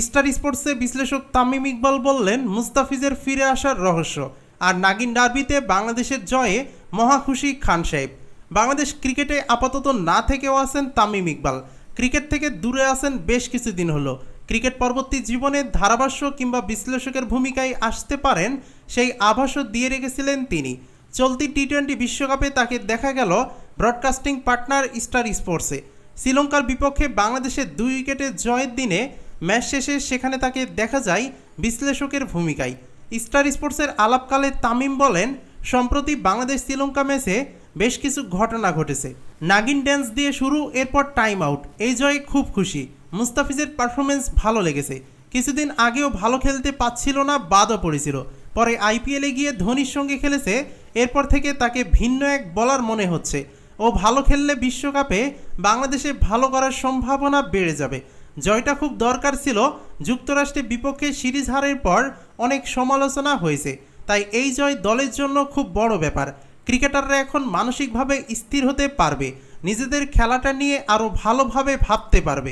Star স্পোর্টসে বিশ্লেষক তামিম ইকবাল বললেন, মুস্তাফিজের ফিরে আসার রহস্য। আর নাগিন ডার্বিতে বাংলাদেশের জয়ে মহা খুশি খান সাহেব। বাংলাদেশ ক্রিকেটে আপাতত না থেকেও আছেন তামিম ইকবাল। ক্রিকেট থেকে দূরে আছেন বেশ কিছুদিন হলো। ক্রিকেট পরবর্তী জীবনে ধারাভাষ্য কিংবা বিশ্লেষকের ভূমিকায় আসতে পারেন সেই আভাসও দিয়ে রেখেছিলেন তিনি। চলতি টি টোয়েন্টি বিশ্বকাপে তাকে দেখা গেল ব্রডকাস্টিং পার্টনার স্টার স্পোর্টসে। শ্রীলঙ্কার বিপক্ষে বাংলাদেশের দুই উইকেটে জয়ের দিনে ম্যাচ শেষে সেখানে তাকে দেখা যায় বিশ্লেষকের ভূমিকায়। স্টার স্পোর্টসের আলাপকালে তামিম বলেন, সম্প্রতি বাংলাদেশ শ্রীলঙ্কা ম্যাচে বেশ কিছু ঘটনা ঘটেছে। নাগিন ড্যান্স দিয়ে শুরু, এরপর টাইম আউট। এই জয়ে খুব খুশি। মুস্তাফিজের পারফরমেন্স ভালো লেগেছে। কিছুদিন আগেও ভালো খেলতে পাচ্ছিল না, বাদও পড়েছিল। পরে আইপিএলে গিয়ে ধোনির সঙ্গে খেলেছে, এরপর থেকে তাকে ভিন্ন এক বলার মনে হচ্ছে। ও ভালো খেললে বিশ্বকাপে বাংলাদেশে ভালো করার সম্ভাবনা বেড়ে যাবে। জয়টা খুব দরকার ছিল। যুক্তরাষ্ট্রের বিপক্ষে সিরিজ হারের পর অনেক সমালোচনা হয়েছে। তাই এই জয় দলের জন্য খুব বড় ব্যাপার। ক্রিকেটাররা এখন মানসিকভাবে স্থির হতে পারবে। নিজেদের খেলাটা নিয়ে আরও ভালোভাবে ভাবতে পারবে।